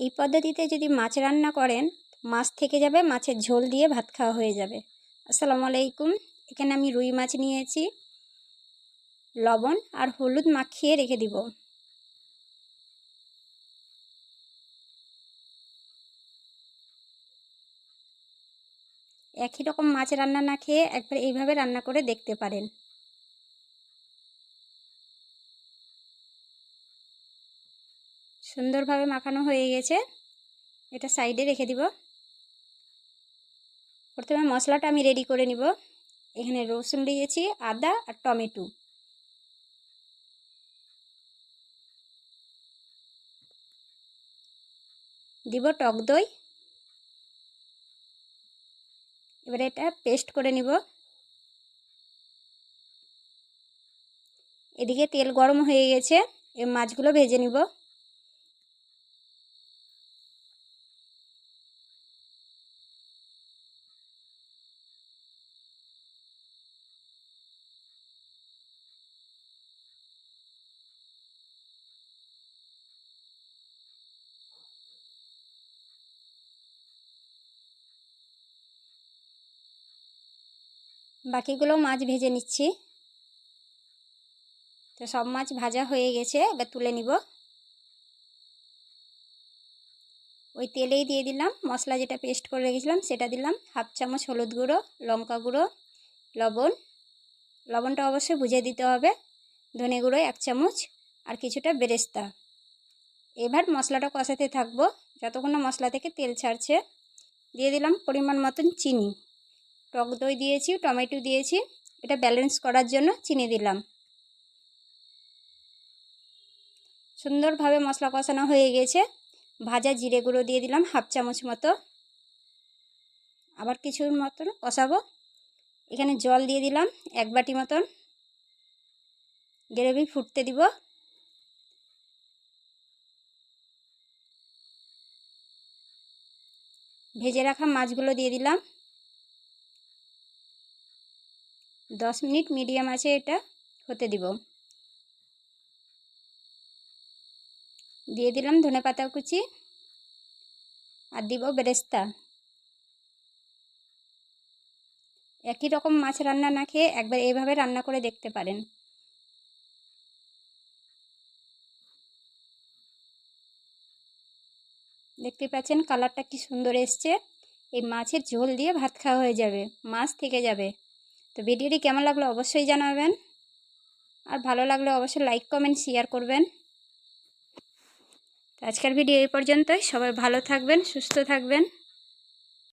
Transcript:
এই পদ্ধতিতে যদি মাছ রান্না করেন, মাছ থেকে যাবে মাছের ঝোল দিয়ে ভাত খাওয়া হয়ে যাবে। আসসালামু আলাইকুম। এখানে আমি রুই মাছ নিয়েছি। লবণ আর হলুদ মাখিয়ে রেখে দিব। একই রকম মাছ রান্না না খেয়ে একবার এইভাবে রান্না করে দেখতে পারেন। সুন্দরভাবে মাখানো হয়ে গেছে। এটা সাইডে রেখে দিব। প্রথমে মশলাটা আমি রেডি করে নিব। এখানে রসুন দিয়েছি, আদা আর টমেটো। দিব টক দই। এবারে এটা পেস্ট করে নিব। এদিকে তেল গরম হয়ে গেছে, এ মাছগুলো ভেজে নিব। বাকিগুলো মাছ ভেজে নিচ্ছি। তো সব মাছ ভাজা হয়ে গেছে, এবার তুলে নিব। ওই তেলেই দিয়ে দিলাম, মশলা যেটা পেস্ট করে রেখেছিলাম সেটা দিলাম। হাফ চামচ হলুদ গুঁড়ো, লঙ্কা গুঁড়ো, লবণ। লবণটা অবশ্যই বুঝে দিতে হবে। ধনে গুঁড়ো এক চামচ আর কিছুটা বেরেস্তা। এবার মশলাটা কষাতে থাকব। যতক্ষণ না মশলা থেকে তেল ছাড়ছে, দিয়ে দিলাম পরিমাণ মতন চিনি। টক দই দিয়েছি, টমেটো দিয়েছি। এটা ব্যালেন্স করার জন্য চিনি দিলাম। সুন্দরভাবে মশলা কষানো হয়ে গেছে। ভাজা জিরে গুঁড়ো দিয়ে দিলাম হাফ চামচ মতো। আবার কিছুর মতন কষাবো। এখানে জল দিয়ে দিলাম এক বাটি মতন। গ্রেভি ফুটতে দিব। ভেজে রাখা মাছগুলো দিয়ে দিলাম। দশ মিনিট মিডিয়াম আছে এটা, হতে দিব। দিয়ে দিলাম ধনে পাতা কুচি আর দিব বেরেস্তা। একই রকম মাছ রান্না না খেয়ে একবার এইভাবে রান্না করে দেখতে পারেন। দেখতে পাচ্ছেন কালারটা কি সুন্দর এসছে। এই মাছের ঝোল দিয়ে ভাত খাওয়া হয়ে যাবে, মাছ থেকে যাবে। তো ভিডিওটি কেমন লাগল অবশ্যই জানাবেন। আর ভালো লাগলে অবশ্যই লাইক, কমেন্ট, শেয়ার করবেন। আজকের ভিডিও এই পর্যন্তই। সবাই ভালো থাকবেন, সুস্থ থাকবেন।